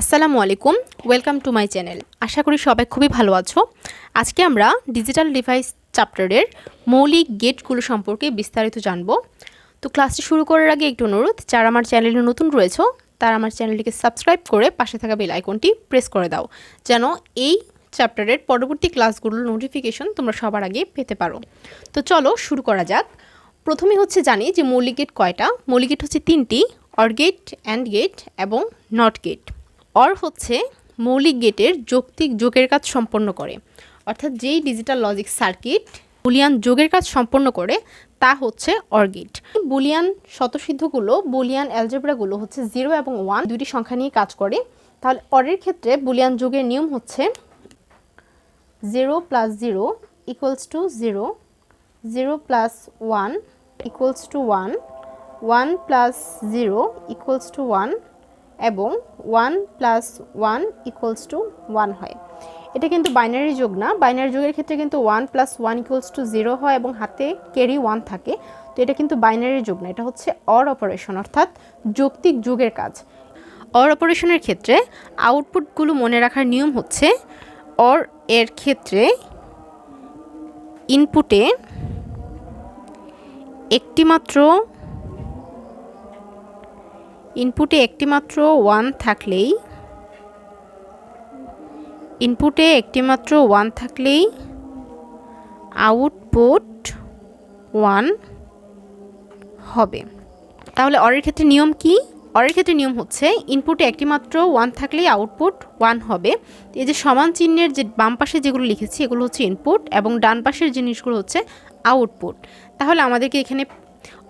আসসালামু আলাইকুম welcome to my channel আশা করি সবাই খুবই ভালো আছো। আজকে আমরা ডিজিটাল ডিভাইস চ্যাপ্টারের মৌলিক গেটগুলো সম্পর্কে বিস্তারিত জানব। তো ক্লাসটি শুরু করার আগে একটু অনুরোধ, যারা আমার চ্যানেলে নতুন রয়েছে, তারা আমার চ্যানেলটিকে সাবস্ক্রাইব করে পাশে থাকা বেল আইকনটি প্রেস করে দাও, যেন এই চ্যাপ্টারের পরবর্তী ক্লাসগুলোর নোটিফিকেশন তোমরা সবার আগে পেতে পারো। তো চলো শুরু করা যাক। প্রথমে হচ্ছে জানি যে মৌলিক গেট কয়টা। মৌলিক গেট হচ্ছে তিনটি অর গেট অ্যান্ড গেট এবং নট গেট অর হচ্ছে মৌলিক গেটের যৌক্তিক যোগের কাজ সম্পন্ন করে। অর্থাৎ যেই ডিজিটাল লজিক সার্কিট বুলিয়ান যোগের কাজ সম্পন্ন করে, তা হচ্ছে অর গেট। বুলিয়ান শতসিদ্ধগুলো বুলিয়ান অ্যালজেব্রাগুলো হচ্ছে জিরো এবং ওয়ান দুটি সংখ্যা নিয়ে কাজ করে। তাহলে অরের ক্ষেত্রে বুলিয়ান যোগের নিয়ম হচ্ছে zero plus zero equals to zero zero plus one equals to one one plus zero equals to one এবং one plus one equals to one হয়। এটা কিন্তু বাইনারি যোগ না। বাইনারি যোগের ক্ষেত্রে কিন্তু one plus one equals to zero হয় এবং হাতে ক্যারি ওয়ান থাকে। তো এটা কিন্তু বাইনারি যোগ না। এটা হচ্ছে অর অপারেশন অর্থাৎ যৌক্তিক যোগের কাজ। অর অপারেশনের ক্ষেত্রে আউটপুটগুলো মনে রাখার নিয়ম হচ্ছে অর এর ক্ষেত্রে ইনপুটে একটিমাত্র ইনপুটে একটিমাত্র ওয়ান থাকলেই, ইনপুটে একটিমাত্র ওয়ান থাকলেই আউটপুট ওয়ান হবে। তাহলে অরের ক্ষেত্রে নিয়ম কি? অরের ক্ষেত্রে নিয়ম হচ্ছে ইনপুটে একটিমাত্র ওয়ান থাকলেই আউটপুট ওয়ান হবে। এই যে সমান চিহ্নের যে বাম পাশে যেগুলো লিখেছি, এগুলো হচ্ছে ইনপুট এবং ডান পাশের জিনিসগুলো হচ্ছে আউটপুট তাহলে আমাদেরকে এখানে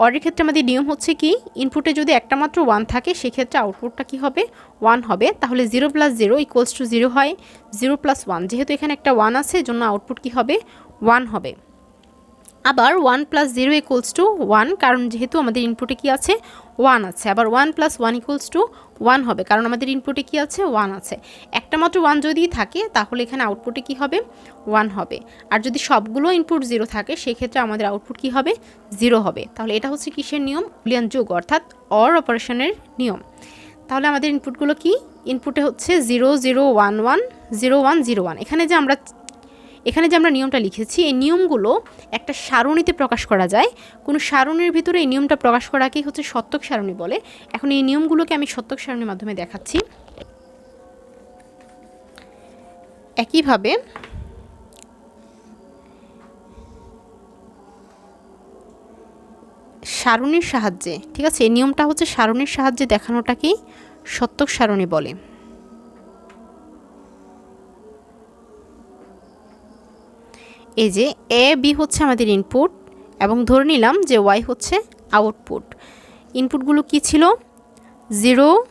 অরের ক্ষেত্রে আমাদের নিয়ম হচ্ছে কি ইনপুটে যদি একটা মাত্র ওয়ান থাকে, সেক্ষেত্রে আউটপুটটা কি হবে? ওয়ান হবে। তাহলে zero plus zero equals to zero হয়। জিরো প্লাস ওয়ান যেহেতু এখানে একটা ওয়ান আছে জন্য আউটপুট কি হবে? ওয়ান হবে। আবার one plus zero equals to one কারণ যেহেতু আমাদের ইনপুটে কি আছে? ওয়ান আছে। আবার one plus one equals to one হবে, কারণ আমাদের ইনপুটে কি আছে? ওয়ান আছে। একটা মাত্র ওয়ান যদি থাকে, তাহলে এখানে আউটপুটে কি হবে? ওয়ান হবে। আর যদি সবগুলো ইনপুট জিরো থাকে, সেক্ষেত্রে আমাদের আউটপুট কি হবে? জিরো হবে। তাহলে এটা হচ্ছে কিসের নিয়ম? বুলিয়ান যোগ, অর্থাৎ অর অপারেশনের নিয়ম। তাহলে আমাদের ইনপুটগুলো কি? ইনপুটে হচ্ছে zero zero one one zero one zero one এখানে যে আমরা এখানে যে আমরা নিয়মটা লিখেছি, এই নিয়মগুলো একটা সারণীতে প্রকাশ করা যায়। কোনো সারণীর ভিতরে এই নিয়মটা প্রকাশ করাকেই হচ্ছে সত্যক সারণী বলে। এখন এই নিয়মগুলোকে আমি সত্যক সারণীর মাধ্যমে দেখাচ্ছি। একইভাবে সারণীর সাহায্যে, ঠিক আছে? এই নিয়মটা হচ্ছে সারণীর সাহায্যে দেখানোটাকেই সত্যক সারণী বলে। এই যে এ, বি হচ্ছে আমাদের ইনপুট এবং ধরে নিলাম যে ওয়াই হচ্ছে আউটপুট ইনপুটগুলো কি ছিল? জিরো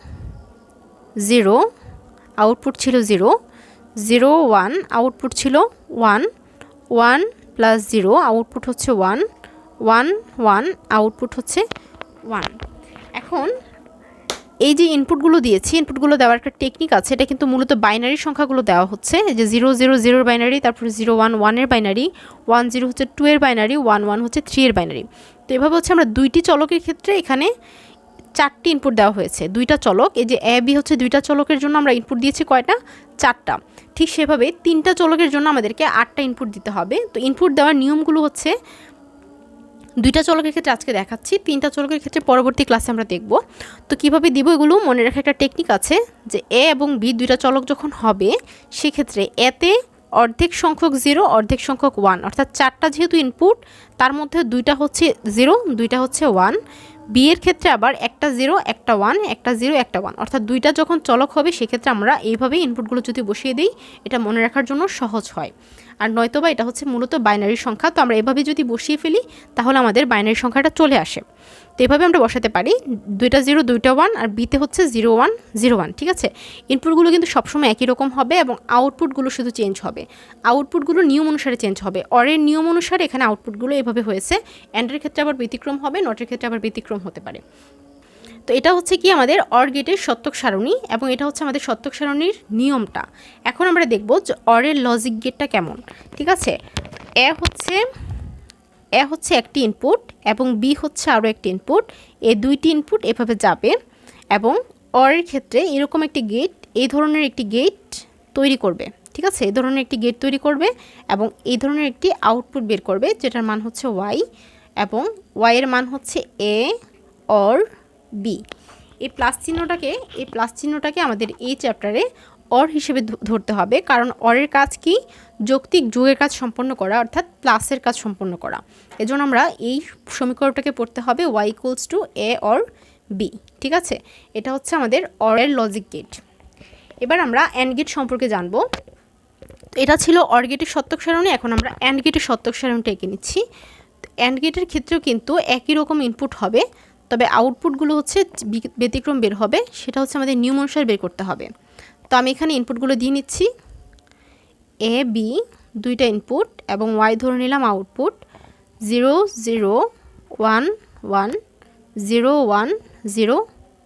জিরো আউটপুট ছিল জিরো জিরো ওয়ান আউটপুট ছিল one one plus zero output হচ্ছে ওয়ান ওয়ান ওয়ান আউটপুট হচ্ছে ওয়ান এখন এই যে ইনপুটগুলো দিয়েছি ইনপুটগুলো দেওয়ার একটা টেকনিক আছে, এটা কিন্তু মূলত বাইনারি সংখ্যাগুলো দেওয়া হচ্ছে। যে জিরো জিরো জিরোর বাইনারি তারপর জিরো ওয়ান ওয়ানের বাইনারি ওয়ান জিরো হচ্ছে টু এর বাইনারি ওয়ান ওয়ান হচ্ছে থ্রি এর বাইনারি তো এভাবে হচ্ছে আমরা দুইটি চলকের ক্ষেত্রে এখানে চারটি ইনপুট দেওয়া হয়েছে, দুইটা চলক। এই যে এ বি হচ্ছে দুইটা চলকের জন্য আমরা ইনপুট দিয়েছি কয়টা? চারটা। ঠিক সেভাবে তিনটা চলকের জন্য আমাদেরকে আটটা ইনপুট দিতে হবে। তো ইনপুট দেওয়ার নিয়মগুলো হচ্ছে দুইটা চলকের ক্ষেত্রে আজকে দেখাচ্ছি, তিনটা চলকের ক্ষেত্রে পরবর্তী ক্লাসে আমরা দেখব। তো কীভাবে দিব এগুলো? মনে রাখা একটা টেকনিক আছে যে এ এবং বি দুইটা চলক যখন হবে, সেক্ষেত্রে এতে অর্ধেক সংখ্যক জিরো অর্ধেক সংখ্যক ওয়ান অর্থাৎ চারটা যেহেতু ইনপুট তার মধ্যে দুইটা হচ্ছে জিরো দুইটা হচ্ছে ওয়ান বি এর ক্ষেত্রে আবার একটা জিরো একটা ওয়ান একটা জিরো একটা ওয়ান অর্থাৎ দুইটা যখন চলক হবে, সেক্ষেত্রে আমরা এইভাবে ইনপুটগুলো যদি বসিয়ে দিই, এটা মনে রাখার জন্য সহজ হয়। আর নয়তোবা এটা হচ্ছে মূলত বাইনারি সংখ্যা। তো আমরা এভাবে যদি বসিয়ে ফেলি, তাহলে আমাদের বাইনারি সংখ্যাটা চলে আসে। তো এভাবে আমরা বসাতে পারি, দুইটা জিরো, দুইটা ওয়ান, আর বিতে হচ্ছে জিরো ওয়ান জিরো ওয়ান, ঠিক আছে? ইনপুটগুলো কিন্তু সবসময় একই রকম হবে এবং আউটপুটগুলো শুধু চেঞ্জ হবে। আউটপুটগুলো নিয়ম অনুসারে চেঞ্জ হবে। অরের নিয়ম অনুসারে এখানে আউটপুটগুলো এভাবে হয়েছে। অ্যান্ডের ক্ষেত্রে আবার ব্যতিক্রম হবে, নটের ক্ষেত্রে আবার ব্যতিক্রম হতে পারে। তো এটা হচ্ছে কি আমাদের অর গেটের সত্যক সারণী এবং এটা হচ্ছে আমাদের সত্যক সারণীর নিয়মটা। এখন আমরা দেখব যে অরের লজিক গেটটা কেমন, ঠিক আছে? এ হচ্ছে এ হচ্ছে একটি ইনপুট এবং বি হচ্ছে আরও একটি ইনপুট এ দুইটি ইনপুট এভাবে যাবে এবং অরের ক্ষেত্রে এরকম একটি গেট এই ধরনের একটি গেট তৈরি করবে, ঠিক আছে? এই ধরনের একটি গেট তৈরি করবে এবং এই ধরনের একটি আউটপুট বের করবে, যেটার মান হচ্ছে ওয়াই এবং ওয়াইয়ের মান হচ্ছে এ অর বি এই প্লাস চিহ্নটাকে, এই প্লাস চিহ্নটাকে আমাদের এই চ্যাপ্টারে অর হিসেবে ধরতে হবে। কারণ অরের কাজ কি? যৌক্তিক যুগের কাজ সম্পন্ন করা, অর্থাৎ প্লাসের কাজ সম্পন্ন করা। এজন্য আমরা এই সমীকরণটাকে পড়তে হবে Y equals to A OR B ঠিক আছে? এটা হচ্ছে আমাদের অরের লজিক গেট এবার আমরা অ্যান্ড গেট সম্পর্কে জানব। এটা ছিল অর গেটের সত্যক সারণী, এখন আমরা অ্যান্ড গেটের সত্যক সারণীটা এঁকে নিচ্ছি। অ্যান্ড গেটের ক্ষেত্রেও কিন্তু একই রকম ইনপুট হবে। তবে আউটপুটগুলো হচ্ছে ব্যতিক্রম বের হবে, সেটা হচ্ছে আমাদের নিয়ম অনুসারে বের করতে হবে। তো আমি এখানে ইনপুটগুলো দিয়ে নিচ্ছি। এ বি দুইটা ইনপুট এবং ওয়াই ধরে নিলাম output zero zero one one zero one zero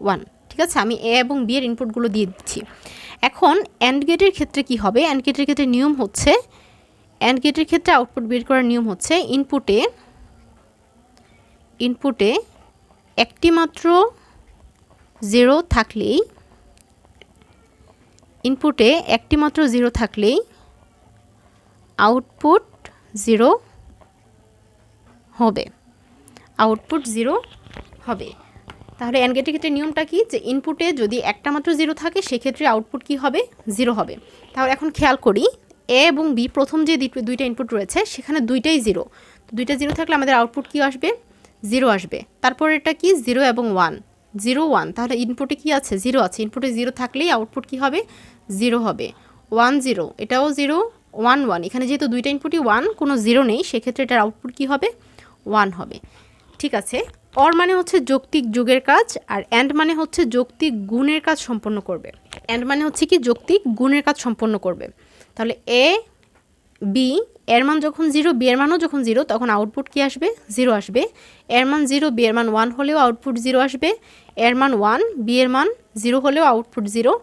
one ঠিক আছে? আমি এ এবং বি এর ইনপুটগুলো দিয়ে দিচ্ছি। এখন অ্যান্ড গেটের ক্ষেত্রে কি হবে? অ্যান্ড গেটের ক্ষেত্রে নিয়ম হচ্ছে অ্যান্ড গেটের ক্ষেত্রে আউটপুট বের করার নিয়ম হচ্ছে ইনপুটে ইনপুটে একটি মাত্র জিরো থাকলেই ইনপুটে একটি মাত্র জিরো থাকলেই আউটপুট জিরো হবে। আউটপুট জিরো হবে। তাহলে অ্যান্ড গেটের ক্ষেত্রে নিয়মটা কি? যে ইনপুটে যদি একটা মাত্র জিরো থাকে, সেক্ষেত্রে আউটপুট কি হবে? জিরো হবে। তাহলে এখন খেয়াল করি এ এবং বি প্রথম যে দুইটা ইনপুট রয়েছে, সেখানে দুইটাই জিরো দুইটা জিরো থাকলে আমাদের আউটপুট কি আসবে? জিরো আসবে। তারপর এটা কি? জিরো এবং ওয়ান। Zero, one. তাহলে ইনপুটে কি আছে? জিরো আছে। ইনপুটে জিরো থাকলেই আউটপুট কি হবে? জিরো হবে। One, zero. এটাও জিরো, ওয়ান ওয়ান। এখানে যেহেতু দুইটা ইনপুটই ওয়ান, কোনো জিরো নেই, সেক্ষেত্রে এটার আউটপুট কী হবে? ওয়ান হবে। ঠিক আছে? অর মানে হচ্ছে যৌক্তিক যুগের কাজ, আর অ্যান্ড মানে হচ্ছে যৌক্তিক গুণের কাজ সম্পন্ন করবে। অ্যান্ড মানে হচ্ছে কি? যৌক্তিক গুণের কাজ সম্পন্ন করবে। তাহলে এ বি এর মান যখন জিরো বি এর মানও যখন জিরো তখন আউটপুট কি আসবে? জিরো আসবে। এর মান জিরো বি এর মান ওয়ান হলেও আউটপুট জিরো আসবে। এর মান ওয়ান বি এর মান জিরো হলেও আউটপুট জিরো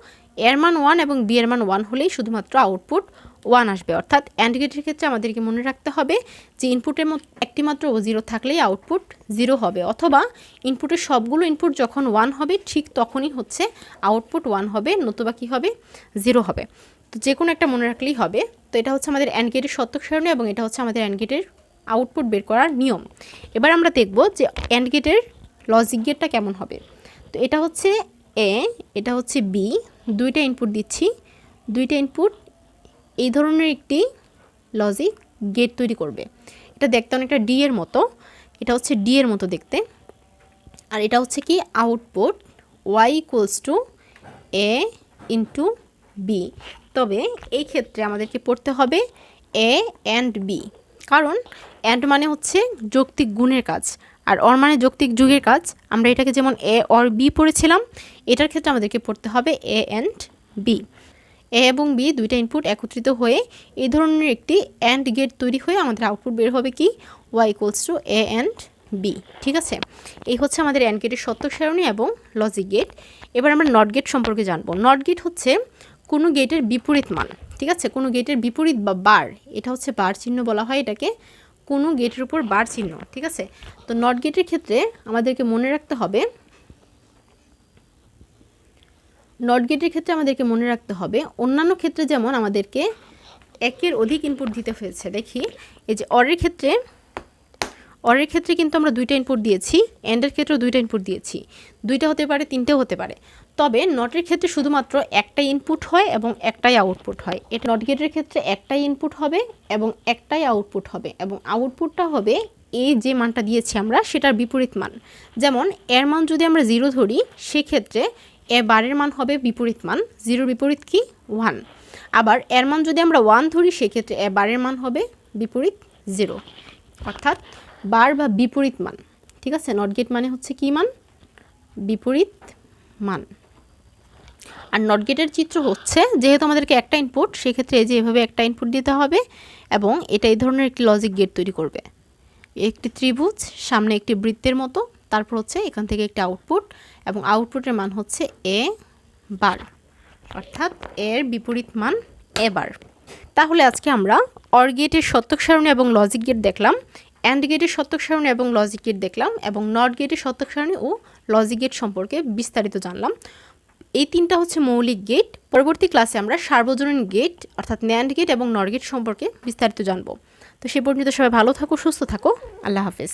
এর মান ওয়ান এবং বি এর মান ওয়ান হলেই শুধুমাত্র আউটপুট ওয়ান আসবে। অর্থাৎ অ্যান্ড গেটের ক্ষেত্রে আমাদেরকে মনে রাখতে হবে যে ইনপুটের একটি মাত্র জিরো থাকলেই আউটপুট জিরো হবে। অথবা ইনপুটের সবগুলো ইনপুট যখন ওয়ান হবে, ঠিক তখনই হচ্ছে আউটপুট ওয়ান হবে, নতুবা কী হবে? জিরো হবে। তো যে কোনো একটা মনে রাখলেই হবে। তো এটা হচ্ছে আমাদের অ্যান্ড গেটের সত্যক সারণী এবং এটা হচ্ছে আমাদের অ্যান্ড গেটের আউটপুট বের করার নিয়ম। এবার আমরা দেখব যে অ্যান্ড গেটের লজিক গেটটা কেমন হবে। তো এটা হচ্ছে এ এটা হচ্ছে বি দুইটা ইনপুট দিচ্ছি। দুইটা ইনপুট এই ধরনের একটি লজিক গেট তৈরি করবে। এটা দেখতে অনেকটা ডি এর মতো। এটা হচ্ছে ডি এর মতো দেখতে। আর এটা হচ্ছে কি output Y equals to A into B তবে এই ক্ষেত্রে আমাদেরকে পড়তে হবে এ অ্যান্ড বি কারণ অ্যান্ড মানে হচ্ছে যৌক্তিক গুণের কাজ, আর অর মানে যৌক্তিক যুগের কাজ। আমরা এটাকে যেমন এ অর বি পড়েছিলাম, এটার ক্ষেত্রে আমাদেরকে পড়তে হবে এ অ্যান্ড বি এ এবং বি দুইটা ইনপুট একত্রিত হয়ে এই ধরনের একটি অ্যান্ড গেট তৈরি হয়ে আমাদের আউটপুট বের হবে কি? Y equals to A AND B ঠিক আছে? এই হচ্ছে আমাদের অ্যান্ড গেটের সত্য সারণী এবং লজিক গেট এবার আমরা নট গেট সম্পর্কে জানব। নট গেট হচ্ছে কোনো গেটের বিপরীত মান, ঠিক আছে? কোনো গেটের বিপরীত বা বার এটা হচ্ছে বার চিহ্ন বলা হয় এটাকে, কোনো গেটের উপর বার চিহ্ন, ঠিক আছে? তো নট গেটের ক্ষেত্রে আমাদেরকে মনে রাখতে হবে নট গেটের ক্ষেত্রে আমাদেরকে মনে রাখতে হবে, অন্যান্য ক্ষেত্রে যেমন আমাদেরকে একের অধিক ইনপুট দিতে হয়েছে, দেখি, এই যে অরের ক্ষেত্রে অরের ক্ষেত্রে কিন্তু আমরা দুইটা ইনপুট দিয়েছি এন্ডের ক্ষেত্রেও দুইটা ইনপুট দিয়েছি। দুইটা হতে পারে, তিনটেও হতে পারে। তবে নটের ক্ষেত্রে শুধুমাত্র একটাই ইনপুট হয় এবং একটাই আউটপুট হয়। এটা নট গেটের ক্ষেত্রে একটাই ইনপুট হবে এবং একটাই আউটপুট হবে এবং আউটপুটটা হবে এই যে মানটা দিয়েছি আমরা, সেটার বিপরীত মান। যেমন, এর মান যদি আমরা জিরো ধরি, সেক্ষেত্রে এ বারের মান হবে বিপরীত মান। জিরোর বিপরীত কি? ওয়ান আবার এর মান যদি আমরা ওয়ান ধরি, সেক্ষেত্রে এ বারের মান হবে বিপরীত জিরো অর্থাৎ বার বা বিপরীত মান। ঠিক আছে? নট গেট মানে হচ্ছে কি মান? বিপরীত মান। আর নট গেটের চিত্র হচ্ছে, যেহেতু আমাদেরকে একটা ইনপুট সেক্ষেত্রে এই যে এভাবে একটা ইনপুট দিতে হবে এবং এটা এই ধরনের একটি লজিক গেট তৈরি করবে। একটি ত্রিভুজ, সামনে একটি বৃত্তের মতো, তারপর হচ্ছে এখান থেকে একটি আউটপুট এবং আউটপুটের মান হচ্ছে এ বার। অর্থাৎ এর বিপরীত মান এবার তাহলে আজকে আমরা অর গেটের সত্যক সারণী এবং লজিক গেট দেখলাম। অ্যান্ড গেটের সত্যক সারণী এবং লজিক গেট দেখলাম এবং নট গেটের সত্যক সারণী ও লজিক গেট সম্পর্কে বিস্তারিত জানলাম। এই তিনটা হচ্ছে মৌলিক গেট পরবর্তী ক্লাসে আমরা সার্বজনীন গেট অর্থাৎ ন্যান্ড গেট এবং নর গেট সম্পর্কে বিস্তারিত জানব। তো সে পর্যন্ত সবাই ভালো থাকো, সুস্থ থাকো। আল্লাহ হাফেজ।